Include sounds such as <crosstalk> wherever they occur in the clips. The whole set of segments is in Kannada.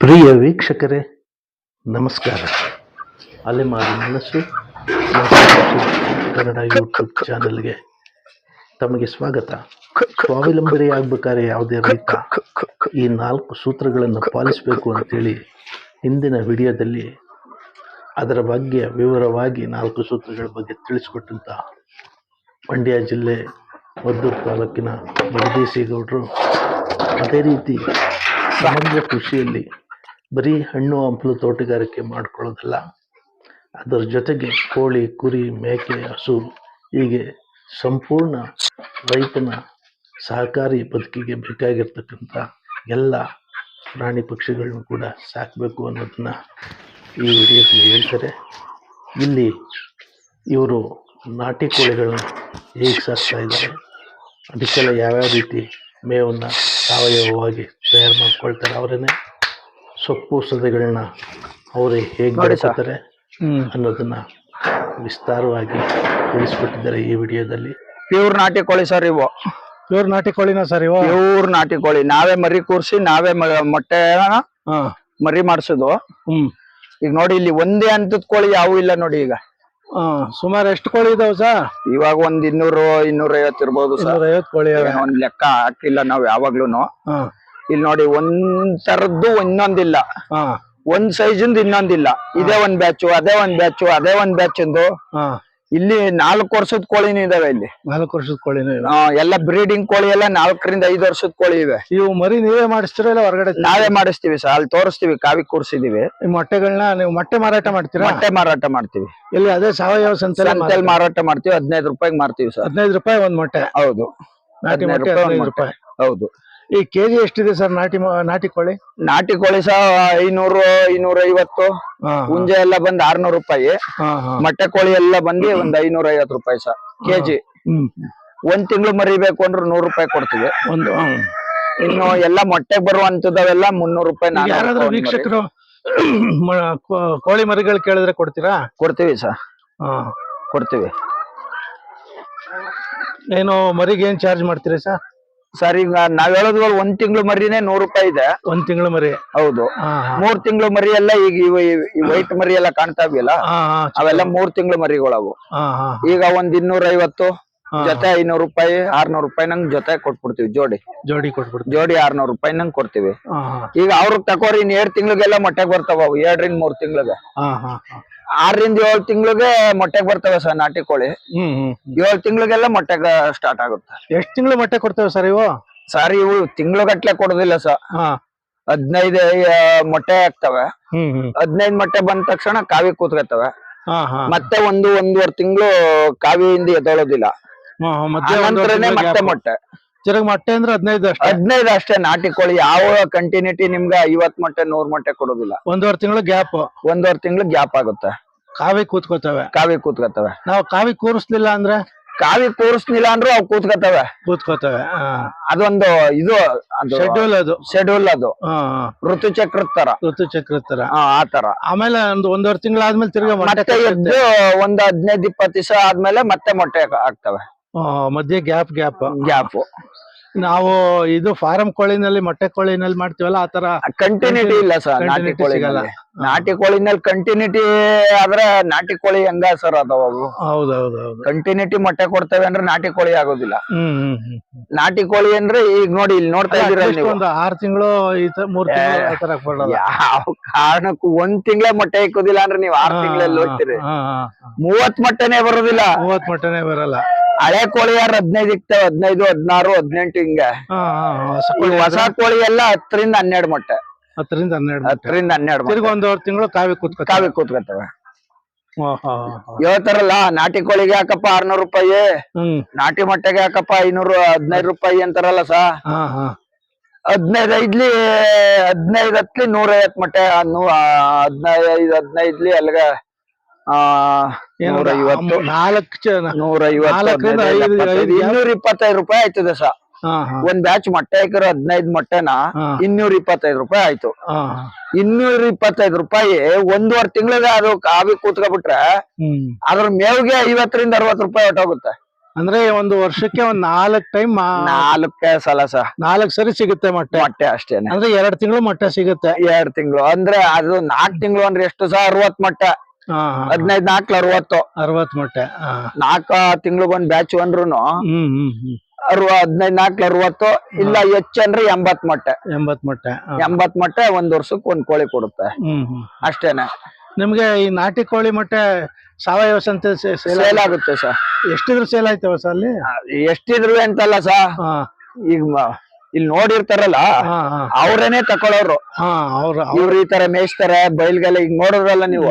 ಪ್ರಿಯ ವೀಕ್ಷಕರೇ, ನಮಸ್ಕಾರ. ಅಲೆಮಾರಿ ಮನಸ್ಸು ಕನ್ನಡ ಯೂಟ್ಯೂಬ್ ಚಾನಲ್ಗೆ ತಮಗೆ ಸ್ವಾಗತ. ಸ್ವಾವಲಂಬರಿ ಆಗ್ಬೇಕಾದ್ರೆ ಯಾವುದೇ ಈ ನಾಲ್ಕು ಸೂತ್ರಗಳನ್ನು ಪಾಲಿಸಬೇಕು ಅಂತೇಳಿ ಹಿಂದಿನ ವಿಡಿಯೋದಲ್ಲಿ ಅದರ ಬಗ್ಗೆ ವಿವರವಾಗಿ ನಾಲ್ಕು ಸೂತ್ರಗಳ ಬಗ್ಗೆ ತಿಳಿಸಿಕೊಟ್ಟಂತ ಮಂಡ್ಯ ಜಿಲ್ಲೆ ಮದ್ದೂರು ತಾಲೂಕಿನ ಗೌಡರು ಅದೇ ರೀತಿ ಸಮಗ್ರ ಕೃಷಿಯಲ್ಲಿ ಬರೀ ಹಣ್ಣು ಹಂಪಲು ತೋಟಗಾರಿಕೆ ಮಾಡ್ಕೊಳ್ಳೋದಲ್ಲ, ಅದರ ಜೊತೆಗೆ ಕೋಳಿ, ಕುರಿ, ಮೇಕೆ ಹಸು ಹೀಗೆ ಸಂಪೂರ್ಣ ರೈತನ ಸಹಕಾರಿ ಬದುಕಿಗೆ ಬೇಕಾಗಿರ್ತಕ್ಕಂಥ ಎಲ್ಲ ಪ್ರಾಣಿ ಪಕ್ಷಿಗಳನ್ನು ಕೂಡ ಸಾಕಬೇಕು ಅನ್ನೋದನ್ನ ಈ ವಿಡಿಯೋದಲ್ಲಿ ಹೇಳ್ತಾರೆ. ಇಲ್ಲಿ ಇವರು ನಾಟಿ ಕೋಳಿಗಳನ್ನ ಹೇಗೆ ಸಾಕ್ತಾ ಇದ್ದಾರೆ, ಅದಕ್ಕೆಲ್ಲ ಯಾವ್ಯಾವ ರೀತಿ ಮೇವನ್ನು ಸಾವಯವವಾಗಿ ತಯಾರು ಮಾಡ್ಕೊಳ್ತಾರೆ ಅವರೇನೆ. ಸೊಪ್ಪು ಸದೆಗಳನ್ನ ಅವರು ಹೇಗೆ ಬೆಳೆಸುತ್ತಾರೆ ಅನ್ನೋದನ್ನ ವಿಸ್ತಾರವಾಗಿ ತಿಳಿಸ್ಕೊಟ್ಟಿದ್ದಾರೆ ಈ ವಿಡಿಯೋದಲ್ಲಿ. ಪ್ಯೂರ್ ನಾಟಿ ಕೋಳಿ ಸರ್ ಇವು. ಪ್ಯೂರ್ ನಾಟಿ ಕೋಳಿನ ಸರ್ ಇವು? ಪ್ಯೂರ್ ನಾಟಿ ಕೋಳಿ. ನಾವೇ ಮರಿ ಕೂರಿಸಿ ನಾವೇ ಮೊಟ್ಟೆ ಹಾ. ಮರಿ ಮಾಡಿಸೋದು. ಹ್ಮ್. ಈಗ ನೋಡಿ ಇಲ್ಲಿ ಒಂದೇ ಹಂತದ ಕೋಳಿ ಯಾವೂ ಇಲ್ಲ ನೋಡಿ ಈಗ. ಹಾ ಸುಮಾರು ಎಷ್ಟು ಕೋಳಿ ಇದಾವೆ ಸರ್ ಇವಾಗ ಒಂದ್ ಇನ್ನೂರು ಇನ್ನೂರ ಐವತ್ತು ಇರ್ಬೋದು ಸರ್. ಕೋಳಿ ಒಂದ್ ಲೆಕ್ಕ ಹಾಕಿಲ್ಲ ನಾವ್ ಯಾವಾಗ್ಲೂನು. ಹಾ. ಇಲ್ಲಿ ನೋಡಿ ಒಂದ್ ತರದ್ದು ಇನ್ನೊಂದಿಲ್ಲ. ಹಾ. ಒಂದ್ ಸೈಜಿಂದ ಇನ್ನೊಂದಿಲ್ಲ. ಇದೇ ಒಂದ್ ಬ್ಯಾಚು ಅದೇ ಒಂದ್ ಬ್ಯಾಚು ಅದೇ ಒಂದ್ ಬ್ಯಾಚ್ ಒಂದು ಹಾ. ಇಲ್ಲಿ ನಾಲ್ಕು ವರ್ಷದ ಕೋಳಿನೂ ಇದಾವೆ ಇಲ್ಲಿ. ನಾಲ್ಕು ವರ್ಷದ ಕೋಳಿನೂ ಎಲ್ಲ ಬ್ರೀಡಿಂಗ್ ಕೋಳಿ ಎಲ್ಲ ನಾಲ್ಕರಿಂದ ಐದು ವರ್ಷದ ಕೋಳಿ ಇವೆ. ಇವು ಮರಿ ನೀವೇ ಮಾಡಿಸ್ತೀರಾ ಇಲ್ಲ ಹೊರಗಡೆ ನಾವೇ ಮಾಡಿಸ್ತೀವಿ ಸರ್ ಅಲ್ಲಿ ತೋರಿಸ್ತೀವಿ ಕಾವಿ ಕೂರಿಸಿದೀವಿ. ಮೊಟ್ಟೆಗಳನ್ನ ನೀವು ಮೊಟ್ಟೆ ಮಾರಾಟ ಮಾಡ್ತೀರಾ? ಮೊಟ್ಟೆ ಮಾರಾಟ ಮಾಡ್ತೀವಿ. ಇಲ್ಲಿ ಅದೇ ಸಾವಯವ ಸಂತೆ ಮಾರಾಟ ಮಾಡ್ತೀವಿ ಹದಿನೈದು ರೂಪಾಯಿಗೆ ಮಾರ್ತೀವಿ ಸರ್. ಹದಿನೈದು ರೂಪಾಯಿ ಒಂದ್ ಮೊಟ್ಟೆ. ಹೌದು. ಹದಿನೈದು ರೂಪಾಯಿ. ಹೌದು. ಈ ಕೆಜಿ ಎಷ್ಟಿದೆ ಸರ್ ನಾಟಿ ಮೊ- ನಾಟಿ ಕೋಳಿ? ನಾಟಿ ಕೋಳಿ ಸಹ ಐನೂರು ಐನೂರ ಐವತ್ತು ಹಾ ಹುಂಜೆ ಎಲ್ಲ ಬಂದ್ ಆರ್ನೂರು ರೂಪಾಯಿ. ಹಾ ಹಾ. ಮೊಟ್ಟೆ ಕೋಳಿ ಎಲ್ಲ ಬಂದು ಒಂದ್ ಐನೂರ ಐವತ್ತು ರೂಪಾಯಿ ಸರ್ ಕೆಜಿ. ಹ್ಮ್. ಒಂದ್ ತಿಂಗಳು ಮರಿಬೇಕು ಅಂದ್ರೆ ನೂರು ರೂಪಾಯಿ ಕೊಡ್ತೀವಿ. ಒಂದು ಹ್ಮ್. ಇನ್ನು ಎಲ್ಲ ಮೊಟ್ಟೆ ಬರುವಂತದವೆಲ್ಲ ಮುನ್ನೂರು ರೂಪಾಯಿ ಈಗ ನಾನ್ನೂರು ಯಾರಾದ್ರೂ ರೂಪಾಯಿ ಒಂದ್ ಮರಿ. ವೀಕ್ಷಕರು ಮ- ಕೋ- ಕೋಳಿ ಮರಿಗಳು ಕೇಳಿದ್ರೆ ಕೊಡ್ತೀರಾ? ಕೊಡ್ತೀವಿ ಸರ್. ಹಾ. ಕೊಡ್ತೀವಿ. ಏನು ಮರಿಗೆ ಏನ್ ಚಾರ್ಜ್ ಮಾಡ್ತೀರಾ ಸರ್? ಸರ್ ಈಗ ನಾವ್ ಹೇಳೋದ್ ಒಂದ್ ತಿಂಗಳು ಮರಿನೇ ನೂರು ರೂಪಾಯಿ ಇದೆ. ಒಂದ್ ತಿಂಗಳು ಮರಿ. ಹೌದು. ಹಾ ಹಾ. ಮೂರ್ ತಿಂಗಳು ಮರಿ ಎಲ್ಲ ಈಗ ವೈಟ್ ಮರಿ ಎಲ್ಲ ಕಾಣ್ತಾ ಇವೆಯಲ್ಲ ಹಾ ಹಾ ಅವೆಲ್ಲ ಮೂರ್ ತಿಂಗಳು ಮರಿಗಳವು. ಹಾ ಹಾ ಈಗ ಒಂದ್ ಇನ್ನೂರ ಐವತ್ತು ಹಾ. ಜೊತೆ ಐನೂರು ರೂಪಾಯಿ ಆರ್ನೂರು ರೂಪಾಯಿ ನಂಗ್ ಜೊತೆ ಕೊಟ್ಬಿಡ್ತೀವಿ ಜೋಡಿ. ಜೋಡಿ ಕೊಟ್ಬಿಡ್ತೀವಿ. ಜೋಡಿ ಆರ್ನೂರು ರೂಪಾಯಿ ನಂಗ್ ಕೊಡ್ತೀವಿ. ಹಾ ಹಾ. ಈಗ ಅವ್ರಿಗೆ ತಕೋರಿ ಇನ್ ಎರಡ್ ತಿಂಗಳಿಗೆಲ್ಲ ಮೊಟ್ಟೆಗೆ ಬರ್ತಾವ ಅವು ಎರಡರಿಂದ ಮೂರ್ ತಿಂಗಳಿಗೆ. ಹಾ ಹಾ ಹಾ. ಆರರಿಂದ ಏಳು ತಿಂಗಳಿಗೆ ಮೊಟ್ಟೆಗೆ ಬರ್ತವೆ ಸರ್ ನಾಟಿ ಕೋಳಿ. ಹ್ಮ್ ಹ್ಮ್ ಏಳ್ ತಿಂಗಳಿಗೆಲ್ಲ ಮೊಟ್ಟೆಗ ಸ್ಟಾರ್ಟ್ ಆಗುತ್ತೆ. ಎಷ್ಟು ತಿಂಗಳು ಮೊಟ್ಟೆ ಕೊಡ್ತೇವೆ ಸರ್ ಇವು? ಸರ್ ಇವು ತಿಂಗ್ಳುಗಟ್ಲೆ ಕೊಡೋದಿಲ್ಲ ಸರ್. ಹಾ. ಹದಿನೈದು ಮೊಟ್ಟೆ ಆಗ್ತವೆ. ಹ್ಮ್ ಹ್ಮ್. ಹದಿನೈದು ಮೊಟ್ಟೆ ಬಂದ ತಕ್ಷಣ ಕಾವಿ ಕೂತ್ಕೊತವೆ. ಹಾ ಹಾ. ಮತ್ತೆ ಒಂದು ಒಂದೂವರೆ ತಿಂಗಳು ಕಾವಿಯಿಂದ ಎದ್ದೇಳೋದಿಲ್ಲ. ಹಾ, ಹಾ, ಮಧ್ಯೆ ಒಂದ್ ನಂತರನೇ ವರ್ಷದ ಮತ್ತೆ ಮೊಟ್ಟೆ. ತಿರ್ಗ್ ಮೊಟ್ಟೆ ಅಂದ್ರೆ ಹದಿನೈದು ಅಷ್ಟೇ. ಹದಿನೈದು ಅಷ್ಟೇ ನಾಟಿ ಕೋಳಿ ಯಾವ ಕಂಟಿನ್ಯೂಟಿ ನಿಮ್ಗೆ ಐವತ್ ಮೊಟ್ಟೆ ನೂರ್ ಮೊಟ್ಟೆ ಕೊಡೋದಿಲ್ಲ. ಒಂದೂವರೆ ತಿಂಗಳು ಗ್ಯಾಪ್. ಒಂದೂವರೆ ತಿಂಗಳು ಗ್ಯಾಪ್ ಆಗುತ್ತೆ. ಕಾವಿ ಕೂತ್ಕೋತವೆ. ಕಾವಿ ಕೂತ್ಕೋತವೆ. ನಾವು ಕಾವಿ ಕೂರಿಸ್ಲಿಲ್ಲ ಅಂದ್ರೆ? ಕಾವಿ ಕೂರಿಸ್ಲಿಲ್ಲ ಅಂದ್ರೆ ಅವು ಕೂತ್ಕೋತವೆ. ಕೂತ್ಕೋತವೆ ಅದೊಂದು ಇದು ಶೆಡ್ಯೂಲ್ ಅದು. ಶೆಡ್ಯೂಲ್ ಅದು. ಋತು ಚಕ್ರ ತರ. ಋತು ಚಕ್ರ ತರ. ಆ, ತರ. ಆಮೇಲೆ ಒಂದು ಒಂದೂವರೆ ತಿಂಗಳಾದ್ಮೇಲೆ ತಿರ್ಗಿ ಮೊಟ್ಟೆ ಮತ್ತೆ. ಎದ್ದು ಒಂದ್ ಹದಿನೈದು ಇಪ್ಪತ್ತು ದಿವಸ ಆದ್ಮೇಲೆ ಮತ್ತೆ ಮೊಟ್ಟೆ ಆಗ್ತವೆ ಮಧ್ಯೆ ಗ್ಯಾಪ್ ಗ್ಯಾಪ್. ಗ್ಯಾಪ್. ನಾವು ಇದು ಫಾರಂ ಕೋಳಿನಲ್ಲಿ ಮೊಟ್ಟೆ ಕೋಳಿನಲ್ಲಿ ಮಾಡ್ತೀವಲ್ಲ ಆ ತರ ಕಂಟಿನ್ಯೂಟಿ ಇಲ್ಲ ಸರ್ ನಾಟಿ ಕೋಳಿ. ನಾಟಿ ಕೋಳಿನಲ್ಲಿ ಕಂಟಿನ್ಯೂಟಿ ಆದ್ರೆ ನಾಟಿ ಕೋಳಿ ಹೆಂಗ ಸರ್ ಅದಾವ ಹೌದೌದು ಕಂಟಿನ್ಯೂಟಿ ಮೊಟ್ಟೆ ಕೊಡ್ತೇವೆ ಅಂದ್ರೆ ನಾಟಿ ಕೋಳಿ ಆಗೋದಿಲ್ಲ. ನಾಟಿ ಕೋಳಿ ಅಂದ್ರೆ ಈಗ ನೋಡಿ ಇಲ್ಲಿ ನೋಡ್ತಾ ಇದ್ದೀರಾ ಒಂದ್ ಆರ್ ತಿಂಗಳು ಈ ತರ ಮೂರ್ ತಿಂಗಳು ಯಾವ ಕಾರಣಕ್ಕೂ ಒಂದ್ ತಿಂಗಳೇ ಮೊಟ್ಟೆ ಇಕ್ಕೋದಿಲ್ಲ ಅಂದ್ರೆ ನೀವು ಆರ್ ತಿಂಗಳಲ್ಲಿ ಹೋಗ್ತೀರಿ. ಮೂವತ್ ಮೊಟ್ಟೆನೆ ಬರೋದಿಲ್ಲ. ಮೂವತ್ ಮೊಟ್ಟೆನೆ ಬರಲ್ಲ. ಹಳೆ ಕೋಳಿ ಯಾರು ಹದಿನೈದು ಇಕ್ತಾವ ಹದಿನೈದು ಹದಿನಾರು ಹದಿನೆಂಟು ಹಿಂಗ. ಹೊಸ ಈ ಕೋಳಿ ಹೊಸ ಕೋಳಿ ಎಲ್ಲ ಹತ್ತರಿಂದ ಹನ್ನೆರಡು ಮೊಟ್ಟೆ. ಹತ್ತರಿಂದ ಹನ್ನೆರಡು. ಹತ್ತರಿಂದ ಹನ್ನೆರಡು ತಿರ್ಗಿ ಒಂದೂವರೆ ತಿಂಗಳು ಕಾವಿ ಕೂತ್ಕ ಕಾವಿ ಕೂತ್ಕೊತವೆ. ಹೇಳ್ತಾರಲ್ಲ ನಾಟಿ ಕೋಳಿಗೆ ಯಾಕಪ್ಪ ಆರ್ನೂರು ರೂಪಾಯಿ? ನಾಟಿ ಮೊಟ್ಟೆಗೆ ಯಾಕಪ್ಪ ಐನೂರು ಹದಿನೈದು ರೂಪಾಯಿ ಅಂತಾರಲ್ಲ ಸಾ? ಹಾ ಹಾ. ಹದಿನೈದು ಐದ್ಲಿ ಹದಿನೈದು ಹತ್ಲಿ ನೂರ ಐವತ್ ಮೊಟ್ಟೆ ಹದಿನೈದು ಹದಿನೈದ್ಲಿ ಅಲ್ಲಿಗ ಇನ್ನೂರ ಇಪ್ಪತ್ತೈದು ರೂಪಾಯಿ ಆಯ್ತು ಸಾ ಹಾ ಹಾ. ಒಂದ್ ಬ್ಯಾಚ್ ಮೊಟ್ಟೆ ಹಾಕಿರೋ ಹದಿನೈದು ಮೊಟ್ಟೆನ. ಇನ್ನೂರ ಇಪ್ಪತ್ತೈದು ರೂಪಾಯಿ ಆಯ್ತು. ಇನ್ನೂರ ಇಪ್ಪತ್ತೈದು ರೂಪಾಯಿ ಒಂದೂವರೆ ತಿಂಗಳಿಗೆ ಅದು ಕಾವಿ ಕೂತ್ಕೊಬಿಟ್ರೆ ಅದ್ರ ಮೇವ್ಗೆ ಐವತ್ತರಿಂದ ಅರವತ್ ರೂಪಾಯಿ ಹೊಟ್ಟೋಗುತ್ತೆ. ಅಂದ್ರೆ ಒಂದು ವರ್ಷಕ್ಕೆ ಒಂದ್ ನಾಲ್ಕ್ ಟೈಮ್ ನಾಲ್ಕೇ ಸಲ ಸಹ ನಾಲ್ಕ್ ಸರಿ ಸಿಗುತ್ತೆ ಮೊಟ್ಟೆ. ಮೊಟ್ಟೆ ಅಷ್ಟೇನೆ. ಅಂದ್ರೆ ಎರಡ್ ತಿಂಗಳು ಮೊಟ್ಟೆ ಸಿಗುತ್ತೆ. ಎರಡ್ ತಿಂಗಳು. ಅಂದ್ರೆ ಅದು ನಾಲ್ಕ್ ತಿಂಗಳು ಅಂದ್ರೆ ಎಷ್ಟು ಸಹ ಅರವತ್ ಮೊಟ್ಟೆ. ಹದಿನೈದ್ ನಾಲ್ಕು ಅರವತ್ತು. ಅರವತ್ ಮೊಟ್ಟೆ. ನಾಲ್ಕ ತಿಂಗಳಿಗೊಂದ್ ಬ್ಯಾಚ್ ಅಂದ್ರುನು ಹ್ಮ್ ಹ್ಮ್ ಹ್ಮ್. ಅರವ ಹದಿನೈದ್ ನಾಲ್ಕು ಅರವತ್ತು ಇಲ್ಲ ಹೆಚ್ಚು ಅಂದ್ರೆ ಎಂಬತ್ ಮೊಟ್ಟೆ. ಎಂಬತ್ ಮೊಟ್ಟೆ. ಎಂಬತ್ ಮೊಟ್ಟೆ ಒಂದ್ ವರ್ಷಕ್ಕೆ ಒಂದ್ ಕೋಳಿ ಕೊಡುತ್ತೆ. ಹ್ಮ್ ಹ್ಮ್. ಅಷ್ಟೇನೆ. ನಿಮ್ಗೆ ಈ ನಾಟಿ ಕೋಳಿ ಮೊಟ್ಟೆ ಸಾವಯವ ಸಂತೆ ಸೇಲ್ ಆಗುತ್ತೆ? ಸರ್. ಎಷ್ಟಿದ್ರು ಸೇಲ್ ಆಯ್ತವ ಸರ್ ಅಲ್ಲಿ? ಎಷ್ಟಿದ್ರು ಅಂತಲ್ಲ ಸರ್. ಈಗ ಇಲ್ಲಿ ನೋಡಿರ್ತಾರಲ್ಲ ಅವ್ರೇನೆ ತಕೊಳ್ಳೋರು. ಅವ್ರ ಇವ್ರು ಈ ತರ ಮೇಯಿಸ್ತಾರೆ ಬೈಲ್ಗೆಲ್ಲ ಈಗ ನೋಡೋದ್ರಲ್ಲ ನೀವು.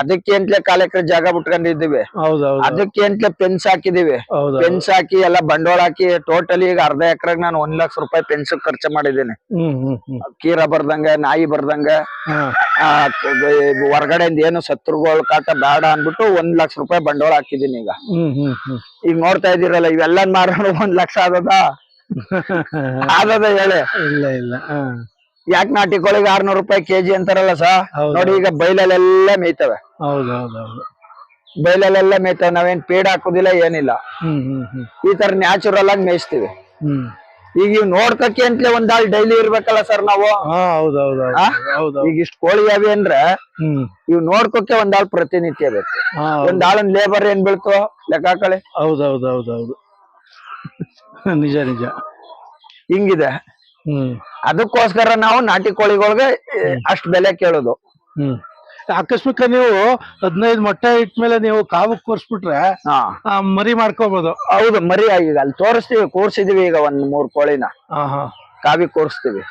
ಅದಕ್ಕೆ ಅಂತಲೇ ಕಾಲಕ್ಕೆ ಜಾಗ ಬಿಟ್ಕೊಂಡಿದ್ದೀವಿ. ಅದಕ್ಕೆ ಅಂತಲೇ ಪೆನ್ಸ್ ಹಾಕಿದೀವಿ ಪೆನ್ಸ್ ಹಾಕಿ ಎಲ್ಲ ಬಂಡವಾಳ ಹಾಕಿ ಟೋಟಲಿ ಈಗ ಅರ್ಧ ಎಕರೆಗೆ ನಾನು ಒಂದ್ ಲಕ್ಷ ರೂಪಾಯಿ ಪೆನ್ಸ್ ಖರ್ಚು ಮಾಡಿದ್ದೀನಿ. ಕೀರ ಬರ್ದಂಗ ನಾಯಿ ಬರ್ದಂಗ ಹೊರಗಡೆಯಿಂದ ಏನು ಶತ್ರುಗಳು ಕಾಟ ಬೇಡ ಅನ್ಬಿಟ್ಟು ಒಂದ್ ಲಕ್ಷ ರೂಪಾಯಿ ಬಂಡವಾಳ ಹಾಕಿದೀನಿ ಈಗ. ಈಗ ನೋಡ್ತಾ ಇದೀರಲ್ಲ ಇವೆಲ್ಲ ಮಾರೋಣ ಒಂದ್ ಲಕ್ಷ ಆದದ? <laughs> ಆದದ ಹೇಳಿ. ಇಲ್ಲ ಇಲ್ಲ ಯಾಕೆ ನಾಟಿ ಕೋಳಿಗೆ ಆರ್ನೂರು ರೂಪಾಯಿ ಕೆಜಿ ಅಂತಾರಲ್ಲ ಸರ್ ನೋಡಿ ಈಗ ಬೈಲಲ್ಲೆಲ್ಲ ಮೇಯ್ತವೆ. ಬೈಲಲ್ಲೆಲ್ಲ ಮೇಯ್ತವೆ ನಾವೇನ್ ಪೇಡ್ ಹಾಕುದಿಲ್ಲ ಏನಿಲ್ಲ. ಈ ತರ ನ್ಯಾಚುರಲ್ ಆಗಿ ಮೇಯಿಸ್ತೀವಿ. ಈಗ ಇವ್ ನೋಡ್ಕಕ್ಕೆ ಅಂತಲೇ ಒಂದ್ ಆಳ್ ಡೈಲಿ ಇರ್ಬೇಕಲ್ಲ ಸರ್ ನಾವು? ಈಗ ಇಷ್ಟ ಕೋಳಿ ಅವೆ ಅಂದ್ರೆ ಇವ್ ನೋಡ್ಕೊಕ್ಕೆ ಒಂದ್ ಆಳ್ ಪ್ರತಿನಿತ್ಯ ಬೇಕು. ಒಂದ್ ಆಳನ್ ಲೇಬರ್ ಏನ್ ಬೀಳ್ತು ಲೆಕ್ಕ ಹಾಕಳಿ ಹೌದು ಹೌದು ಹೌದು ಹೌದು. ನಿಜ ನಿಜ. ಹಿಂಗಿದೆ. ಹ್ಮ್. ಅದಕ್ಕೋಸ್ಕರ ನಾವು ನಾಟಿ ಕೋಳಿಗಳಿಗೆ ಅಷ್ಟು ಬೆಲೆ ಕೇಳೋದು. ಹ್ಮ್. ಆಕಸ್ಮಿಕ ನೀವು ಹದಿನೈದು ಮೊಟ್ಟೆ ಇಟ್ಮೇಲೆ ನೀವು ಕಾವು ಕೂರ್ಸ್ಬಿಟ್ರೆ ಮರಿ ಮಾಡ್ಕೋಬಹುದು ಹೌದು ಮರಿ ಈಗ ಅಲ್ಲಿ ತೋರಿಸ್ತೀವಿ ಕೂರ್ಸಿದೀವಿ ಈಗ ಒಂದ್ ಮೂರ್ ಕೋಳಿನ. ಕಾವಿ ಕೂರಿಸ್ತೀವಿ.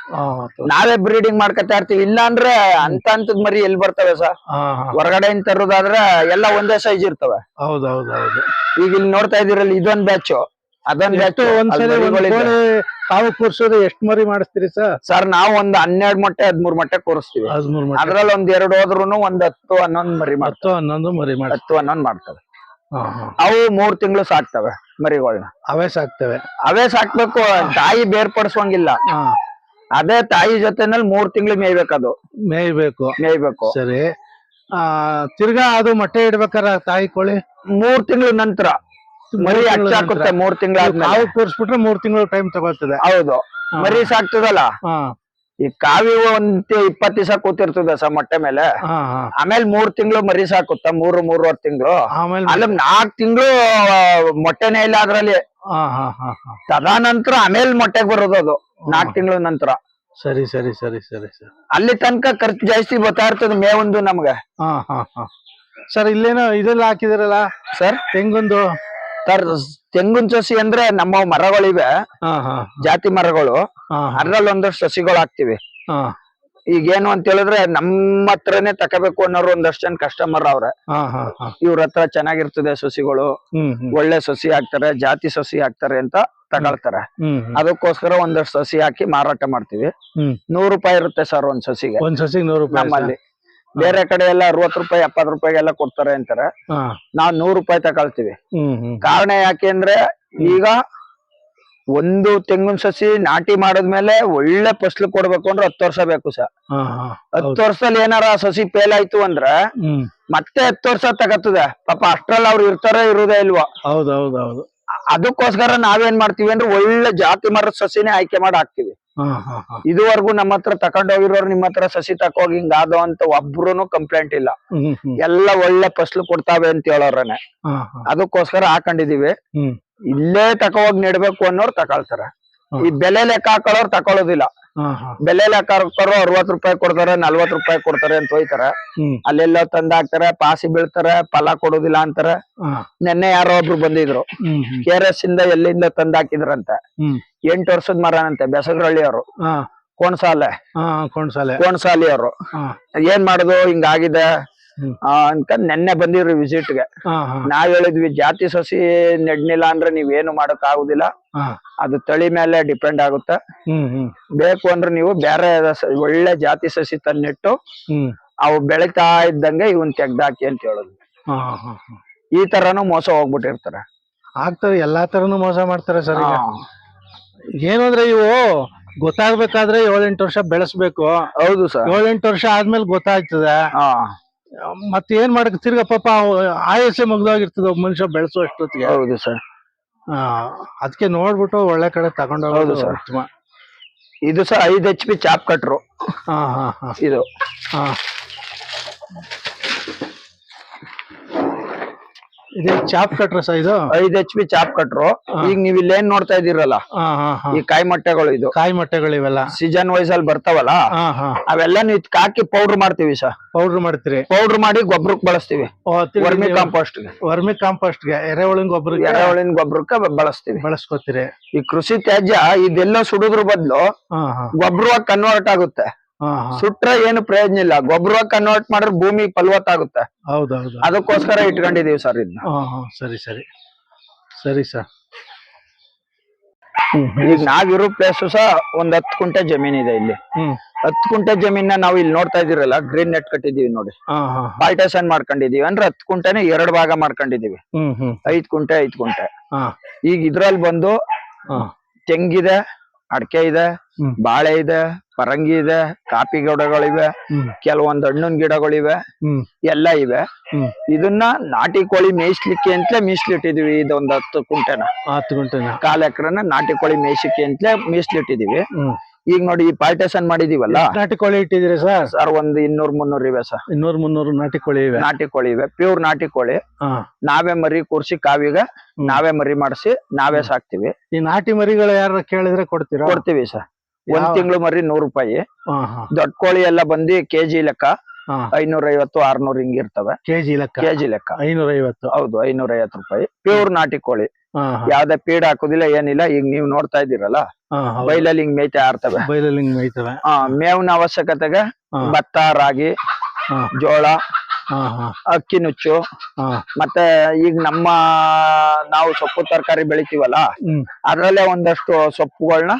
ನಾವೇ ಬ್ರೀಡಿಂಗ್ ಮಾಡ್ಕೊತಾ ಇರ್ತೀವಿ ಇಲ್ಲ ಅಂದ್ರೆ ಅಂತ ಅಂತದ್ ಮರಿ ಎಲ್ಲಿ ಬರ್ತವೆ ಸರ್? ಹೊರಗಡೆ ತರೋದಾದ್ರೆ ಎಲ್ಲ ಒಂದೇ ಸೈಜ್ ಇರ್ತವೆ. ಹೌದು ಹೌದು ಹೌದು. ಈಗ ಇಲ್ಲಿ ನೋಡ್ತಾ ಇದೀರಲ್ಲ ಇದೊಂದ್ ಬ್ಯಾಚ್ ಎಷ್ಟು ಬ್ಯಾಚ್ ಒಂದ್ಸರಿ ಒಂದ್ ಕೋಳಿ ಕಾವು ಕೂರ್ಸೋದು ಎಷ್ಟ್ ಮರಿ ಮಾಡಿಸ್ತೀರಿ ಸರ್? ಸರ್ ನಾವು ಒಂದ್ ಹನ್ನೆರಡ್ ಮೊಟ್ಟೆ ಹದ್ಮೂರ್ ಮೊಟ್ಟೆ ಕೂರಿಸ್ತೀವಿ. ಹದಿಮೂರು ಅದ್ರಲ್ಲಿ ಒಂದ್ ಎರಡು ಹೋದ್ರು ಒಂದ್ ಹತ್ತು ಹನ್ನೊಂದ್ ಮರಿ ಮಾಡ್ತವೆ ಹತ್ತು ಹನ್ನೊಂದು ಮರಿ ಮಾಡಿ ಹತ್ತು ಹನ್ನೊಂದ್ ಮಾಡ್ತವೆ ಅವು ಮೂರ್ ತಿಂಗಳು ಸಾಕ್ತವೆ ಮರಿಗಳನ್ನ ಅವೇ ಸಾಕ್ತವೆ. ಅವೇ ಸಾಕ್ಬೇಕು ತಾಯಿ ಬೇರ್ಪಡಿಸುವಂಗಿಲ್ಲ. ಹಾ. ಅದೇ ತಾಯಿ ಜೊತೆನಲ್ಲಿ ಮೂರ್ ತಿಂಗಳು ಮೇಯ್ಬೇಕದು. ಮೇಯ್ಬೇಕು. ಮೇಯ್ಬೇಕು. ಸರಿ. ಆ ತಿರ್ಗಾ ಅದು ಮೊಟ್ಟೆ ಇಡ್ಬೇಕಾರ ತಾಯಿ ಕೋಳಿ? ಮೂರ್ ತಿಂಗಳ ನಂತರ. ಮರಿ ಹಚ್ಚಾಕುತ್ತೆ ಮೂರ್ ತಿಂಗಳ ಕಾವಿ ಕೂರ್ಸ್ಬಿಟ್ರೆ ಮೂರ್ ತಿಂಗಳು ಟೈಮ್ ತಗೋತದೆ ಹೌದು. ಮರಿ ಸಾಕ್ತದಲ್ಲ ಈ ಕಾವಿ ಒಂದ್ ಇಪ್ಪತ್ ದಿವಸ ಕೂತಿರ್ತದ ಸ ಮೊಟ್ಟೆ ಮೇಲೆ. ಆಮೇಲೆ ಮೂರ್ ತಿಂಗಳು ಮರಿ ಸಾಕುತ್ತ ಮೂರು ಮೂರುವರೆ ತಿಂಗಳು? ಆಮೇಲೆ ಅಲ್ಲಿ ನಾಲ್ಕ್ ತಿಂಗಳು ಮೊಟ್ಟೆನೇ ಇಲ್ಲ ಅದ್ರಲ್ಲಿ. ತದಾನಂತರ ಆಮೇಲೆ ಮೊಟ್ಟೆಗೆ ಬರೋದು ಅದು ನಾಲ್ಕ್ ತಿಂಗಳ ನಂತರ. ಸರಿ ಸರಿ ಸರಿ ಸರಿ ಸರಿ. ಅಲ್ಲಿ ತನಕ ಖರ್ಚು ಜಾಸ್ತಿ ಬರ್ತಾ ಇರ್ತದ ಮೇವೊಂದು ನಮ್ಗೆ. ಹಾ ಹಾ ಹಾ. ಸರ್ ಇಲ್ಲೇನೋ ಇದೆಲ್ಲ ಹಾಕಿದಿರಲ್ಲ? ಸರ್? ತೆಂಗೊಂದು ಸರ್ ತೆಂಗಿನ ಸಸಿ ಅಂದ್ರೆ ನಮ್ಮ ಮರಗಳಿವೆ. ಜಾತಿ ಮರಗಳು. ಅದ್ರಲ್ಲಿ ಒಂದಷ್ಟು ಸಸಿಗಳು ಹಾಕ್ತಿವಿ. ಹಾ. ಈಗ ಏನು ಅಂತ ಹೇಳಿದ್ರೆ ನಮ್ಮ ಹತ್ರನೇ ತಕೋಬೇಕು ಅನ್ನೋರು ಒಂದಷ್ಟು ಜನ ಕಸ್ಟಮರ್ ಅವ್ರೆ. ಇವ್ರ ಹತ್ರ ಚೆನ್ನಾಗಿರ್ತದೆ ಸಸಿಗಳು. ಒಳ್ಳೆ ಸಸಿ ಹಾಕ್ತಾರೆ ಜಾತಿ ಸಸಿ ಹಾಕ್ತಾರೆ ಅಂತ ತಗೊಳ್ತಾರೆ. ಅದಕ್ಕೋಸ್ಕರ ಒಂದಷ್ಟು ಸಸಿ ಹಾಕಿ ಮಾರಾಟ ಮಾಡ್ತೀವಿ. ನೂರು ರೂಪಾಯಿ ಇರುತ್ತೆ ಸರ್ ಒಂದ್ ಸಸಿಗೆ. ಒಂದ್ ಸಸಿಗೆ ನೂರು ರೂಪಾಯಿ ನಮ್ಮಲ್ಲಿ. ಬೇರೆ ಕಡೆ ಎಲ್ಲ ಅರವತ್ತು ರೂಪಾಯಿ ಎಪ್ಪತ್ತು ರೂಪಾಯಿಗೆಲ್ಲ ಕೊಡ್ತಾರೆ ಅಂತಾರೆ. ನಾವ್ ನೂರ್ ರೂಪಾಯಿ ತಗೊಳ್ತೀವಿ. ಕಾರಣ ಯಾಕೆ ಅಂದ್ರೆ ಈಗ ಒಂದು ತೆಂಗಿನ ಸಸಿ ನಾಟಿ ಮಾಡಿದ್ಮೇಲೆ ಒಳ್ಳೆ ಫಸ್ಲು ಕೊಡ್ಬೇಕು ಅಂದ್ರೆ ಹತ್ತು ವರ್ಷ ಬೇಕು ಸರ್. ಹತ್ತು ವರ್ಷದಲ್ಲಿ ಏನಾರ ಸಸಿ ಫೇಲ್ ಆಯ್ತು ಅಂದ್ರೆ ಮತ್ತೆ ಹತ್ತು ವರ್ಷ ತಗತ್ತದೆ ಪಾಪ ಅಷ್ಟ್ರಲ್ಲಿ ಅವ್ರು ಇರ್ತಾರೋ ಇರುದೇ ಇಲ್ವಾ. ಹೌದು ಹೌದು ಹೌದು. ಅದಕ್ಕೋಸ್ಕರ ನಾವೇನ್ ಮಾಡ್ತೀವಿ ಅಂದ್ರೆ ಒಳ್ಳೆ ಜಾತಿ ಮರದ ಸಸಿನೇ ಆಯ್ಕೆ ಮಾಡಿ ಹಾಕ್ತಿವಿ. ಇದುವರೆಗೂ ನಮ್ಮ ಹತ್ರ ತಕೊಂಡೋಗಿರೋರು ನಿಮ್ಮ ಹತ್ರ ಸಸಿ ತಕೋಗಿ ಹಿಂಗಾದೋ ಅಂತ ಒಬ್ರು ಕಂಪ್ಲೇಂಟ್ ಇಲ್ಲ. ಎಲ್ಲ ಒಳ್ಳೆ ಫಸ್ಲು ಕೊಡ್ತಾವೆ ಅಂತ ಹೇಳೋರನೆ. ಅದಕ್ಕೋಸ್ಕರ ಹಾಕೊಂಡಿದೀವಿ. ಇಲ್ಲೇ ತಕೋಗಿ ನೆಡ್ಬೇಕು ಅನ್ನೋರು ತಕೊಳ್ತಾರೆ ಈ ಬೆಲೆ ಲೆಕ್ಕ ಹಾಕೊಳ್ಳೋರು ತಕೊಳ್ಳೋದಿಲ್ಲ ಬೆಲೆ ಹಾಕೋರು ಅರವತ್ ರೂಪಾಯಿ ಕೊಡ್ತಾರೆ ನಲ್ವತ್ ರೂಪಾಯಿ ಕೊಡ್ತಾರೆ ಅಂತ ಹೋಯ್ತಾರ. ಅಲ್ಲೆಲ್ಲ ತಂದ್ ಹಾಕ್ತಾರ ಪಾಸಿ ಬೀಳ್ತಾರ ಫಲ ಕೊಡೋದಿಲ್ಲ ಅಂತಾರ. ನೆನ್ನೆ ಯಾರೋ ಒಬ್ರು ಬಂದಿದ್ರು. ಕೆ ಆರ್ ಎಸ್ ಇಂದ ಎಲ್ಲಿಂದ ತಂದ್ ಹಾಕಿದ್ರಂತ. ಎಂಟು ವರ್ಷದ ಮರನಂತೆ ಬೆಸಗರಳ್ಳಿಯವರು. ಕೋಣಸಾಲೆ. ಕೋಣಸಾಲೆ ಕೋಣಸಾಲಿ. ಅವರು ಹಾ ಏನ್ ಮಾಡುದು? ಹಿಂಗಾಗಿದೆ. ಅಂತ ನೆನ್ನೆ ಬಂದಿವ್ರಿ ವಿಸಿಟ್ಗೆ ನಾವ್ ಹೇಳಿದ್ವಿ ಜಾತಿ ಸಸಿ ನೆಡ್ನಿಲ್ಲ ಅಂದ್ರೆ ನೀವೇನು ಮಾಡಕ್ ಆಗುದಿಲ್ಲ. ಅದು ತಳಿ ಮೇಲೆ ಡಿಪೆಂಡ್ ಆಗುತ್ತೆ. ಬೇಕು ಅಂದ್ರೆ ನೀವು ಬೇರೆ ಒಳ್ಳೆ ಜಾತಿ ಸಸಿ ತಂದಿಟ್ಟು ಅವು ಬೆಳಿತಾ ಇದ್ದಂಗೆ ಇವನ್ ತೆಗ್ದಾಕಿ ಅಂತ ಹೇಳೋದು. ಈ ತರನು ಮೋಸ ಹೋಗ್ಬಿಟ್ಟಿರ್ತಾರೆ. ಆಗ್ತದೆ ಎಲ್ಲಾ ತರನು ಮೋಸ ಮಾಡ್ತಾರೆ ಸರ್ ಏನಂದ್ರೆ ಏನು ಅಂದ್ರೆ ಇವು ಗೊತ್ತಾಗ್ಬೇಕಾದ್ರೆ ಏಳೆಂಟು ವರ್ಷ ಬೆಳೆಸ್ಬೇಕು. ಹೌದು ಸರ್. ಏಳೆಂಟು ವರ್ಷ ಆದ್ಮೇಲೆ ಗೊತ್ತಾಗ್ತದೆ. ಮತ್ತೆ ಏನ್ ಮಾಡಕ್ ತಿರ್ಗಾ ಪಾಪ ಆಯಸ್ಸೆ ಮುಗ್ದೋಗಿರ್ತದೆ ಒಬ್ಬ ಮನುಷ್ಯ ಬೆಳೆಸೋ ಅಷ್ಟೊತ್ತಿಗೆ. ಹೌದು ಸರ್. ಆ, ಅದಕ್ಕೆ ನೋಡ್ಬಿಟ್ಟು ಒಳ್ಳೆ ಕಡೆ ತಗೊಂಡೋಗೋದು ಹೌದು sir. ಉತ್ತಮ. ಇದು ಸಹ ಐದು ಎಚ್ ಪಿ ಚಾಪ್ ಕಟ್ರು. ಹಾ ಹಾ ಹಾ. ಇದು. ಹಾ. ಇದು ಚಾಪ್ ಕಟ್ರ ಸಹ ಇದು? ಐದ್ ಎಚ್ ಪಿ ಚಾಪ್ ಕಟ್ರು. ಈಗ ನೀವ್ ಇಲ್ಲಿ ಏನ್ ನೋಡ್ತಾ ಇದೀರಲ್ಲ ಹಾ ಹಾ ಹಾ. ಈ ಕಾಯಿ ಮೊಟ್ಟೆಗಳು ಇದು. ಕಾಯಿ ಮೊಟ್ಟೆಗಳು ಇವೆಲ್ಲ. ಸೀಸನ್ ವೈಸ್ ಅಲ್ಲಿ ಬರ್ತಾವಲ್ಲ? ಹಾ ಹಾ. ಅವೆಲ್ಲ ನೀವು ಹಾಕಿ ಪೌಡರ್ ಮಾಡ್ತೀವಿ ಸರ್. ಪೌಡರ್ ಮಾಡ್ತೀರಿ. ಪೌಡರ್ ಮಾಡಿ ಗೊಬ್ಬರಕ್ಕೆ ಬಳಸ್ತೀವಿ. ವರ್ಮಿ ಕಾಂಪೋಸ್ಟ್ ವರ್ಮಿ ಕಾಂಪೋಸ್ಟ್ಗೆ ಎರೆಹುಳಿನ ಗೊಬ್ಬರ ಎರೆಹುಳಿನ ಗೊಬ್ಬರಕ್ಕೆ ಬಳಸ್ತೀವಿ. ಬಳಸ್ಕೊತೀರಿ. ಈ ಕೃಷಿ ತ್ಯಾಜ್ಯ ಇದೆಲ್ಲ ಸುಡುದ್ರ ಬದ್ಲು ಗೊಬ್ಬರವಾಗಿ ಕನ್ವರ್ಟ್ ಆಗುತ್ತೆ. ಸುಟ್ರೆ ಏನು ಪ್ರಯೋಜನ ಇಲ್ಲ. ಗೊಬ್ಬರ ಕನ್ವರ್ಟ್ ಮಾಡಿದ್ರೆ ಭೂಮಿ ಫಲವತ್ತಾಗುತ್ತೆ. ಹೌದೌದು. ಅದಕ್ಕೋಸ್ಕರ ಇಟ್ಕೊಂಡಿದೀವಿ ಸರ್ ಇದನ್ನ. ಸರಿ ಸರಿ. ಸರಿ ಸರ್. ಈಗ ನಾವಿರೋ ಪ್ಲೇಸ್ ಸಹ ಒಂದ್ ಹತ್ತು ಕುಂಟೆ ಜಮೀನ್ ಇದೆ ಇಲ್ಲಿ. ಹತ್ತು ಕುಂಟೆ ಜಮೀನ ನಾವು ಇಲ್ಲಿ ನೋಡ್ತಾ ಇದೀರಲ್ಲ ಗ್ರೀನ್ ನೆಟ್ ಕಟ್ಟಿದೀವಿ ನೋಡಿ. ಪಾಲ್ಟೇಷನ್ ಮಾಡ್ಕೊಂಡಿದೀವಿ ಅಂದ್ರೆ ಹತ್ತು ಕುಂಟೆನೆ ಎರಡು ಭಾಗ ಮಾಡ್ಕೊಂಡಿದೀವಿ ಐದ್ ಕುಂಟೆ ಐದ್ ಕುಂಟೆ. ಹಾ. ಈಗ ಇದ್ರಲ್ಲಿ ಬಂದು ತೆಂಗಿದೆ ಅಡಕೆ ಇದೆ ಬಾಳೆ ಇದೆ ಪರಂಗಿ ಇದೆ ಕಾಫಿ ಗಿಡಗಳಿವೆ ಕೆಲವೊಂದು ಹಣ್ಣಿನ ಗಿಡಗಳಿವೆ ಎಲ್ಲ ಇವೆ. ಇದನ್ನ ನಾಟಿ ಕೋಳಿ ಮೇಯಿಸ್ಲಿಕ್ಕೆ ಅಂತಲೇ ಮೀಸಲಿಟ್ಟಿದೀವಿ ಇದೊಂದ್ ಹತ್ತು ಕುಂಟೆನ. ಹತ್ತು ಕುಂಟೆನ. ಕಾಲ್ ಎಕರೆನ ನಾಟಿ ಕೋಳಿ ಮೇಯಿಸಿಕೆ ಅಂತಲೇ ಮೀಸ್ಲಿಟ್ಟಿದೀವಿ ಈಗ ನೋಡಿ ಈ ಪಾರ್ಟೇಷನ್ ಮಾಡಿದೀವಲ್ಲ? ನಾಟಿ ಕೋಳಿ ಇಟ್ಟಿದ್ರಿ ಸರ್? ಸರ್ ಒಂದ್ ಇನ್ನೂರ್ ಮುನ್ನೂರ್ ಇವೆ ಸರ್. ಇನ್ನೂರ್ ಮುನ್ನೂರು ನಾಟಿ ಕೋಳಿ ಇವೆ. ನಾಟಿ ಕೋಳಿ ಇವೆ. ಪ್ಯೂರ್ ನಾಟಿ ಕೋಳಿ. ನಾವೇ ಮರಿ ಕೂರ್ಸಿ ಕಾವಿಗ. ನಾವೇ ಮರಿ ಮಾಡಿಸಿ ನಾವೇ ಸಾಕ್ತಿವಿ. ಈ ನಾಟಿ ಮರಿಗಳು ಯಾರು ಕೇಳಿದ್ರೆ ಕೊಡ್ತೀರಾ? ಕೊಡ್ತೀವಿ ಸರ್. ಒಂದ್ ತಿಂಗಳು ಮರಿ ನೂರ್ ರೂಪಾಯಿ. ದೊಡ್ಡ ಕೋಳಿ ಎಲ್ಲ ಬಂದಿ ಕೆಜಿ ಲೆಕ್ಕ ಐನೂರ ಐವತ್ತು ಆರ್ನೂರ್ ಹಿಂಗ್ ಇರ್ತವೆ. ಕೆಜಿ ಲೆಕ್ಕ? ಕೆಜಿ ಲೆಕ್ಕ. ಐನೂರ ಐವತ್ತು ಹೌದು ಐನೂರ ಐವತ್ತು ರೂಪಾಯಿ. ಪ್ಯೂರ್ ನಾಟಿ ಕೋಳಿ. ಯಾವ್ದೇ ಪೀಡ್ ಹಾಕೋದಿಲ್ಲ ಏನಿಲ್ಲ. ಈಗ ನೀವು ನೋಡ್ತಾ ಇದೀರಲ್ಲ. ಬೈಲಲ್ಲಿ ಹಿಂಗ್ ಮೇಯ್ತಾ ಆರ್ತವೆ ಬೈಲಲ್ಲಿ ಹಿಂಗ್ ಮೇಯ್ತವೆ. ಮೇವಿನ ಅವಶ್ಯಕತೆಗೆ. ಭತ್ತ ರಾಗಿ ಜೋಳ ಅಕ್ಕಿ ನುಚ್ಚು. ಮತ್ತೆ ಈಗ ನಮ್ಮ ನಾವು ಸೊಪ್ಪು ತರಕಾರಿ ಬೆಳಿತೀವಲ್ಲ ಅದ್ರಲ್ಲೇ ಒಂದಷ್ಟು ಸೊಪ್ಪುಗಳನ್ನ.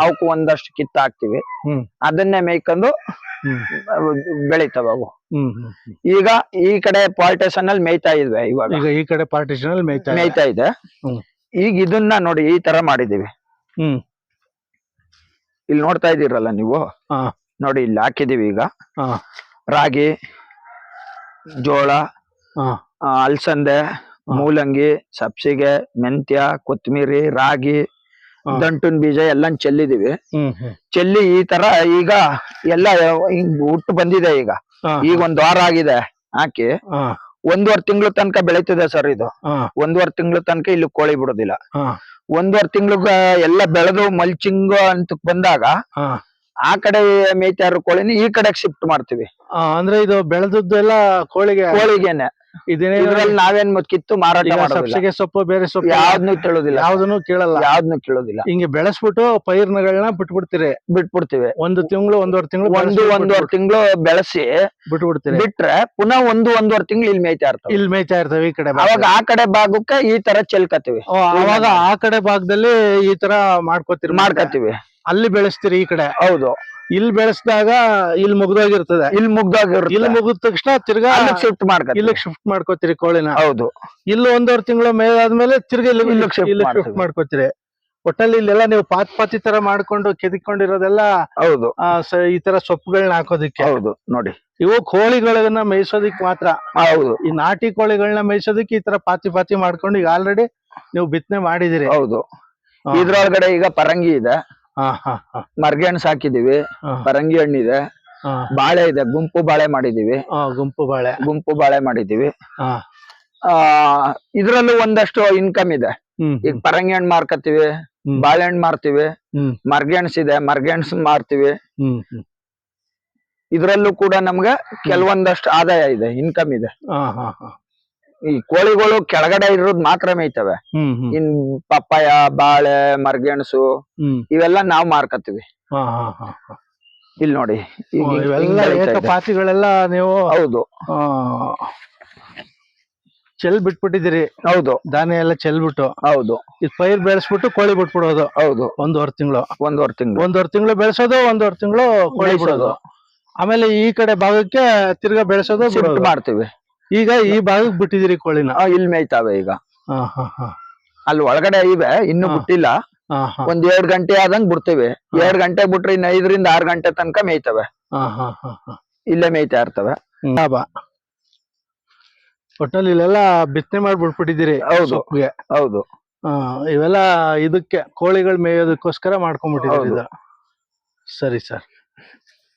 ಅವಕ್ಕೂ ಒಂದಷ್ಟು ಕಿತ್ತ ಹಾಕ್ತಿವಿ ಹ್ಮ್. ಅದನ್ನೇ ಮೇಯ್ಕೊಂಡು ಬೆಳಿತಾವ ಅವು. ಈಗ ಈ ಕಡೆ ಪಾಲ್ಟೇಷನ್ ಅಲ್ಲಿ ಮೇಯ್ತಾ ಇದ್ವಿ ಇವಾಗ. ಈಗ ಈ ಕಡೆ ಪಾರ್ಟಿಷನ್ ಅಲ್ಲಿ ಮೇಯ್ತಾ ಇದೆ. ಮೇಯ್ತಾ ಇದೆ. ಈಗ ಇದನ್ನ ನೋಡಿ ಈ ತರ ಮಾಡಿದೀವಿ ಹ್ಮ್. ಇಲ್ಲಿ ನೋಡ್ತಾ ಇದೀರಲ್ಲ ನೀವು? ಹಾ. ನೋಡಿ ಇಲ್ಲಿ ಹಾಕಿದೀವಿ ಈಗ. ರಾಗಿ ಜೋಳ ಅಲ್ಸಂದೆ ಮೂಲಂಗಿ ಸಬ್ಸಿಗೆ ಮೆಂತ್ಯ ಕೊತ್ತಂಬರಿ ರಾಗಿ. ದಂಟುನ್ ಬೀಜ ಎಲ್ಲ ಚೆಲ್ಲಿದೀವಿ. ಚೆಲ್ಲಿ ಈ ತರ ಈಗ ಎಲ್ಲ ಹುಟ್ಟು ಬಂದಿದೆ ಈಗ. ಈಗ ಒಂದ್ ವಾರ ಆಗಿದೆ ಹಾಕಿ. ಒಂದುವರೆ ತಿಂಗಳ ತಿಂಗಳು ತನಕ ಬೆಳೀತಿದೆ ಸರ್ ಇದು. ಒಂದುವರೆ ತಿಂಗಳ ತಿಂಗಳು ತನಕ ಇಲ್ಲಿ ಕೋಳಿ ಬಿಡೋದಿಲ್ಲ. ಒಂದೂವರೆ ತಿಂಗ್ಳಿಗ ಎಲ್ಲ ಬೆಳೆದು ಮಲ್ಚಿಂಗ್ ಅಂತ ಬಂದಾಗ ಆ ಕಡೆ ಮೇಯ್ತಾ ಇರೋ ಕೋಳಿನ ಈ ಕಡೆ ಶಿಫ್ಟ್ ಮಾಡ್ತೀವಿ. ಆ, ಅಂದ್ರೆ ಇದು ಬೆಳೆದದ್ದು ಎಲ್ಲ ಕೋಳಿಗೆ ಕೋಳಿಗೆನೆ. ಇದ್ರಲ್ಲಿ ನಾವೇನ್ ಮತ್ತ್ ಕಿತ್ತು ಮಾರಾಟ ಸಬ್ಸಿಗೆ ಸೊಪ್ಪು ಬೇರೆ ಸೊಪ್ಪು ಯಾವ್ದನ್ನು ಕೇಳೋದಿಲ್ಲ. ಯಾವ್ದನ್ನು ಕೇಳಲ್ಲ. ಯಾವ್ದನ್ನು ಕೇಳೋದಿಲ್ಲ. ಹಿಂಗೆ ಬೆಳೆಸ್ಬಿಟ್ಟು ಪೈರ್ನಗಳನ್ನ ಬಿಟ್ಬಿಡ್ತೀರಿ. ಬಿಟ್ಬಿಡ್ತೀವಿ. ಒಂದು ತಿಂಗಳು ಒಂದೂವರೆ ತಿಂಗಳು ಒಂದು ಒಂದೂವರೆ ತಿಂಗಳು ಬೆಳೆಸಿ ಬಿಟ್ಬಿಡ್ತೀರಿ. ಬಿಟ್ರೆ ಪುನಃ ಒಂದು ಒಂದೂವರೆ ತಿಂಗಳು ಇಲ್ಲಿ ಮೇಯ್ತಾ ಇರ್ತವೆ. ಇಲ್ಲಿ ಮೇಯ್ತಾ ಇರ್ತವೆ ಈ ಕಡೆ ಅವಾಗ ಆ ಕಡೆ ಭಾಗಕ್ಕೆ ಈ ತರ ಚೆಲ್ಕತ್ತೀವಿ. ಅವಾಗ ಆ ಕಡೆ ಭಾಗದಲ್ಲಿ ಈ ತರ ಮಾಡ್ಕೋತೀರಿ ಮಾಡ್ಕತ್ತೀವಿ ಅಲ್ಲಿ ಬೆಳೆಸ್ತೀರಿ ಈ ಕಡೆ? ಹೌದು. ಇಲ್ಲಿ ಬೆಳೆಸಿದಾಗ ಇಲ್ಲಿ ಮುಗ್ದೋಗಿರ್ತದೆ. ಇಲ್ಲಿ ಮುಗ್ದೋಗಿರುತ್ತೆ. ಇಲ್ಲಿ ಮುಗಿದ ತಕ್ಷಣ ತಿರ್ಗಾ ಶಿಫ್ಟ್ ಮಾಡ್ಕೊ ಇಲ್ಲಿಗೆ ಶಿಫ್ಟ್ ಮಾಡ್ಕೋತೀರಿ ಕೋಳಿನ. ಹೌದು. ಇಲ್ಲಿ ಒಂದೂವರೆ ತಿಂಗಳು ಮೇಲಾದ್ಮೇಲೆ ತಿರ್ಗಿ ಇಲ್ಲಿ ಇಲ್ಲಿ ಶಿಫ್ಟ್. ಮಾಡ್ಕೋತೀರಿ. ಒಟ್ಟಲ್ಲಿ ಇಲ್ಲೆಲ್ಲ ನೀವು ಪಾತ್ ಪಾತಿ ತರ ಮಾಡ್ಕೊಂಡು ಕೆದಿಕೊಂಡಿರೋದೆಲ್ಲ ಹೌದು. ಈ ತರ ಸೊಪ್ಪುಗಳನ್ನ ಹಾಕೋದಿಕ್ಕೆ. ಹೌದು ನೋಡಿ. ಇವು ಕೋಳಿಗಳನ್ನ ಮೇಯಿಸೋದಿಕ್ ಮಾತ್ರ. ಹೌದು. ಈ ನಾಟಿ ಕೋಳಿಗಳನ್ನ ಮೇಯಿಸೋದಿಕ್ಕೆ ಈ ತರ ಪಾತಿ ಪಾತಿ ಮಾಡ್ಕೊಂಡು ಈಗ ಆಲ್ರೆಡಿ ನೀವು ಬಿತ್ತನೆ ಮಾಡಿದಿರಿ. ಹೌದು. ಇದ್ರೊಳಗಡೆ ಈಗ ಪರಂಗಿ ಇದೆ. ಹಾ ಹಣ್ಣು ಸಾಕಿದೀವಿ ಪರಂಗಿ ಹಣ್ಣಿದೆ ಬಾಳೆ ಇದೆ ಗುಂಪು ಬಾಳೆ ಮಾಡಿದೀವಿ ಗುಂಪು ಬಾಳೆ. ಗುಂಪು ಬಾಳೆ ಮಾಡಿದೀವಿ ಆ ಇದ್ರಲ್ಲೂ ಒಂದಷ್ಟು ಇನ್ಕಮ್ ಇದೆ. ಈಗ ಪರಂಗಿ ಹಣ್ಣು ಮಾರ್ಕತ್ತೀವಿ. ಬಾಳೆಹಣ್ಣು ಮಾರ್ತೀವಿ ಮರ್ಗೆಣಸ್ ಇದೆ ಮರ್ಗೆಣಸ್ ಮಾರ್ತೀವಿ. ಇದ್ರಲ್ಲೂ ಕೂಡ ನಮ್ಗೆ ಕೆಲವೊಂದಷ್ಟು ಆದಾಯ ಇದೆ ಇನ್ಕಮ್ ಇದೆ. ಈ ಕೋಳಿಗಳು ಕೆಳಗಡೆ ಇರೋದ್ ಮಾತ್ರ ಮೇಯ್ತವೆ. ಇನ್ ಪಪ್ಪಾಯ ಬಾಳೆ ಮರ್ಗೆಣಸು ಇವೆಲ್ಲ ನಾವ್ ಮಾರ್ಕತ್ತೀವಿ. ಇಲ್. ಇಲ್ಲಿ ನೋಡಿ ಇದೆ. ನೀವು ಹೌದು. ಚೆಲ್ ಬಿಟ್ಬಿಟ್ಟಿದ್ದೀರಿ. ಹೌದು. ಧಾನ್ಯ ಎಲ್ಲ ಚೆಲ್ಬಿಟ್ಟು. ಹೌದು. ಇದು ಪೈರ್ ಬೆಳೆಸ್ಬಿಟ್ಟು ಕೋಳಿ ಬಿಟ್ಬಿಡೋದು. ಹೌದು. ಒಂದೂವರೆ ತಿಂಗಳು. ಒಂದೂವರೆ ತಿಂಗಳು. ಒಂದೂವರೆ ತಿಂಗಳು ಬೆಳೆಸೋದು ಒಂದೂವರೆ ತಿಂಗಳು ಕೋಳಿ ಬಿಡೋದು. ಆಮೇಲೆ ಈ ಕಡೆ ಭಾಗಕ್ಕೆ ತಿರ್ಗಾ ಬೆಳೆಸೋದು ಮಾಡ್ತೀವಿ. ಈಗ ಈ ಭಾಗಕ್ಕೆ ಬಿಟ್ಟಿದಿರಿ ಕೋಳಿನ? ಆ, ಇಲ್ಲಿ ಮೇಯ್ತಾವೆ ಈಗ. ಹಾ ಹಾ ಹಾ. ಅಲ್ಲಿ ಒಳಗಡೆ ಇವೆ ಇನ್ನು ಹಾ. ಬಿಟ್ಟಿಲ್ಲ. ಹಾ ಹಾ. ಒಂದ್ ಎರಡ್ ಗಂಟೆ ಆದಂಗ್ ಬಿಡ್ತೀವಿ. ಎರಡ್ ಗಂಟೆ ಬಿಟ್ರೆ ಇನ್ನ ಐದರಿಂದ ಆರ್ ಗಂಟೆ ತನಕ ಮೇಯ್ತವೆ. ಹಾ ಹಾ ಹಾ ಹಾ. ಇಲ್ಲೇ ಮೇಯ್ತಾ ಇರ್ತವೆ. ಲಾಭ. ಒಟ್ನಲ್ಲಿ ಇಲ್ಲೆಲ್ಲ ಬಿತ್ತನೆ ಮಾಡಿ ಬಿಟ್ಬಿಟ್ಟಿದ್ದೀರಿ ಹೌದು. ಸೊಪ್ಪಿಗೆ. ಹೌದು. ಆ, ಇವೆಲ್ಲ ಇದಕ್ಕೆ ಕೋಳಿಗಳು ಮೇಯೋದಕ್ಕೋಸ್ಕರ ಮಾಡ್ಕೊಂಡ್ಬಿಟ್ಟಿದ್ದೀರಿ ಹೌದು. ಇದು ಸರಿ ಸರ್.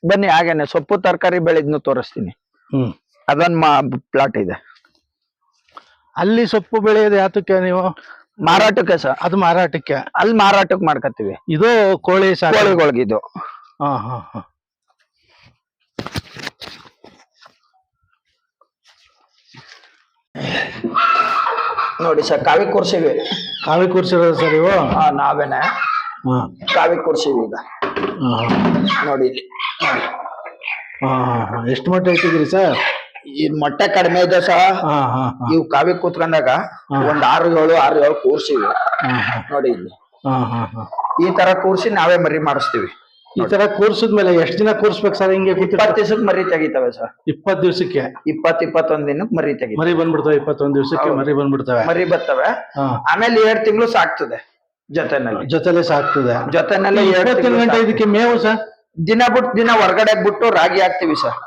ಬನ್ನಿ ಹಾಗೇನೆ. ಸೊಪ್ಪು ತರಕಾರಿ ಬೆಳೆದ್ನು ತೋರಿಸ್ತೀನಿ. ಹ್ಮ್. ಅದೊಂದ್ ಮಾ ಪ್ಲಾಟ್ ಇದೆ. ಅಲ್ಲಿ ಸೊಪ್ಪು ಬೆಳೆಯೋದು ಯಾತಕ್ಕೆ ನೀವು? ಮಾರಾಟಕ್ಕೆ ಸರ್. ಅದು ಮಾರಾಟಕ್ಕೆ? ಅಲ್ಲಿ ಮಾರಾಟಕ್ಕೆ ಮಾಡ್ಕತ್ತೀವಿ. ಇದು ಕೋಳಿ ಕೋಳಿಗಳಿಗಿದು ಹಾ ಹಾ ಹಾ. ನೋಡಿ ಸರ್ ಕಾವಿ ಕೂರ್ಸಿವಿ. ಕಾವಿ ಕೂರ್ಸಿರೋದು ಸರ್ ಇವು? ನಾವೇನೆ. ಹಾ. ಕಾವಿ ಕೂರ್ಸಿವಿ ಈಗ. ನೋಡಿ. ಎಷ್ಟು ಮಟ್ಟ ಇಟ್ಟಿದ್ರಿ ಸರ್? ಈ ಮೊಟ್ಟೆ ಕಡಿಮೆ ಇದೆ ಸಹ. ಹಾ ಹಾ ಹಾ. ಇವು ಕಾವಿ ಕೂತ್ಕೊಂಡಾಗ ಒಂದ್ ಆರು ಏಳು ಆರು ಏಳು ಕೂರ್ಸಿವಿ ನೋಡಿ ಇಲ್ಲಿ. ಹಾ ಹಾ ಹಾ. ಈ ತರ ಕೂರ್ಸಿ ನಾವೇ ಮರಿ ಮಾಡಿಸ್ತೀವಿ. ಈ ತರ ಕೂರ್ಸಿದ್ಮೇಲೆ ಎಷ್ಟ್ ದಿನ ಕೂರ್ಸ್ಬೇಕು ಸರ್ ಹಿಂಗೆ ಇಪ್ಪತ್ತು ದಿವಸಕ್ಕೆ ಮರಿ ತೆಗಿತಾವೆ ಸರ್. ಇಪ್ಪತ್ ದಿವಸಕ್ಕೆ? ಇಪ್ಪತ್ ಇಪ್ಪತ್ತೊಂದ್ ದಿನಕ್ಕೆ ಮರಿ ತೆಗಿ ಮರಿ ಬಂದ್ಬಿಡ್ತವೆ ಇಪ್ಪತ್ತೊಂದ್ ದಿವ್ಸಕ್ಕೆ. ಮರಿ ಬಂದ್ಬಿಡ್ತಾವೆ. ಮರಿ ಬರ್ತವೆ. ಆಮೇಲೆ ಎರಡ್ ತಿಂಗಳು ಸಾಕ್ತದೆ ಜೊತೆನಲ್ಲಿ. ಜೊತೆಲೆ ಸಾಕ್ತದೆ. ಜೊತೆನಲ್ಲಿ ಎರಡು ಗಂಟೆ ಇದಕ್ಕೆ ಮೇವು ಸರ್? ದಿನ ಬಿಟ್ಟು ದಿನ ಹೊರಗಡೆ ಬಿಟ್ಟು ರಾಗಿ ಹಾಕ್ತಿವಿ ಸರ್.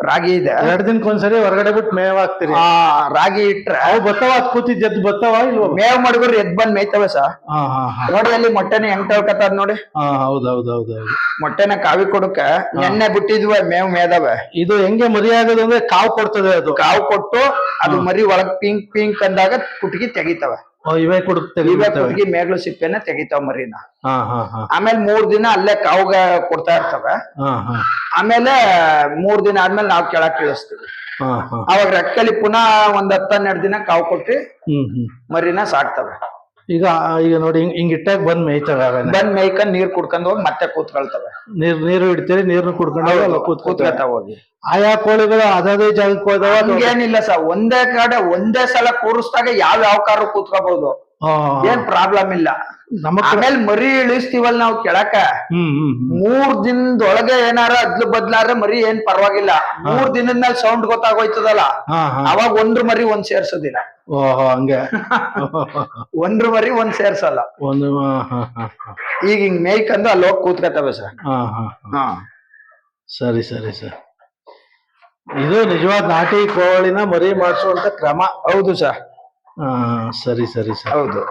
ರಾಗಿ ಇದೆ. ಎರಡ್ ದಿನಕ್ಕೊಂದ್ಸರಿ ಹೊರಗಡೆ ಬಿಟ್ಟು ಮೇವ್ ಹಾಕ್ತೀರಿ. ಆ ರಾಗಿ ಇಟ್ರೆ ಅವು ಬತ್ತಾವ ಕೂತಿದ್ ಎದ್ದು ಬತ್ತವ ಇಲ್ವ? ಮೇವ್ ಮಾಡಿದ್ರು ಎದ್ ಬಂದ್ ಮೇಯ್ತವೆ ಸರ್ ನೋಡಿ ಅಲ್ಲಿ ಮೊಟ್ಟೆನ ಹೆಂಗ್ ತಳ್ಕತ್ತದ ನೋಡಿ. ಹಾ ಹೌದ್ ಹೌದ್ ಹೌದ್ ಹೌದು ಮೊಟ್ಟೆನ ಕಾವಿ ಕೊಡಕ ನೆನ್ನೆ ಬಿಟ್ಟಿದ್ವ ಮೇವ್ ಮೇದವೆ. ಇದು ಹೆಂಗೆ ಮರಿ ಆಗೋದು ಅಂದ್ರೆ ಕಾವು ಕೊಡ್ತದೆ ಅದು. ಕಾವು ಕೊಟ್ಟು ಅದು ಮರಿ ಒಳಗ್ ಪಿಂಕ್ ಪಿಂಕ್ ಅಂದಾಗ ಕುಟ್ಗಿ ತೆಗಿತವೆ. ಇವೇ ಇವೇ ಕುಟ್ಗಿ ಮೇಗ್ಲು ಸಿಪ್ಪೆನ ತೆಗಿತಾವ ಮರಿನ. ಆಮೇಲೆ ಮೂರ್ ದಿನ ಅಲ್ಲೇ ಕಾವ್ಗ ಕೊಡ್ತಾ ಇರ್ತವೆ. ಆಮೇಲೆ ಮೂರ್ ದಿನ ಆದ್ಮೇಲೆ ನಾವ್ ಕೆಳಕ್ ಹಾ ಅವಾಗ ರೆಕ್ಕಲಿ ಪುನಃ ಒಂದ್ ಹತ್ತೆರಡು ದಿನ ಕಾವು ಕೊಟ್ಟಿ ಹ್ಮ್ ಹ್ಮ್. ಮರಿನ ಸಾಕ್ತವೆ. ಈಗ ಈಗ ನೋಡಿ ಹಿಂಗ್ ಹಿಂಗ್ ಇಟ್ಟಾಗ ಬಂದ್ ಮೇಯ್ತವೆ ಬಂದ್ ಮೇಯ್ಕೊಂಡ್ ನೀರ್ ಕುಡ್ಕೊಂಡ್ ಹೋಗಿ ಮತ್ತೆ ಕೂತ್ಕೊಳ್ತವೆ. ನೀರ್ ನೀರು ಇಡ್ತೀರಿ ನೀರ್ನು ಕುಡ್ಕೊಂಡು ಕೂತ್ಕೊತವೆ. ಕೂತ್ಕೊತಾವ ಹೋಗಿ. ಆಯಾ ಕೋಳಿಗಳು ಅದೇ ಜಾಗಕ್ಕೆ ಹೋದವ ಹಂಗೇನಿಲ್ಲ ಸರ್ ಒಂದೇ ಕಡೆ ಒಂದೇ ಸಲ ಕೂರಿಸ್ದಾಗ ಯಾವ ಯಾವ ಕಾರು ಕೂತ್ಕೋಬಹುದು ಏನ್ ಪ್ರಾಬ್ಲಮ್ ಇಲ್ಲ. ಆಮೇಲೆ ಮರಿ ಇಳಿಸ್ತೀವಲ್ ನಾವು ಕೆಳಕ. ಮೂರ್ ದಿನದೊಳಗೆ ಏನಾರ ಅದ್ಲು ಬದ್ಲಾದ್ರೆ ಮರಿ ಏನ್ ಪರವಾಗಿಲ್ಲ. ಮೂರ್ ದಿನದ ಮೇಲೆ ಸೌಂಡ್ ಗೊತ್ತಾಗೋಯ್ತದಲ್ಲ. ಅವಾಗ ಒಂದ್ರ ಮರಿ ಒಂದ್ ಸೇರ್ಸೋದಿಲ್ಲ. ಓಹೋ ಹಂಗೆ. <laughs> ಒಂದ್ರ ಮರಿ ಒಂದ್ ಸೇರ್ಸಲ್ಲ. ಒಂದು. ಈಗ ಹಿಂಗ್ ಮೇಯ್ಕಂದು ಅಲ್ಲಿ ಹೋಗಿ ಕೂತ್ಕೊತವೆ ಸರ್. ಸರಿ ಸರಿ ಸರ್. ಇದು ನಿಜವಾದ ನಾಟಿ ಕೋಳಿನ ಮರಿ ಮಾಡಿಸುವಂತ ಕ್ರಮ. ಹೌದು ಸರ್. ಸರಿ ಸರಿ ಸರ್. ಹೌದು.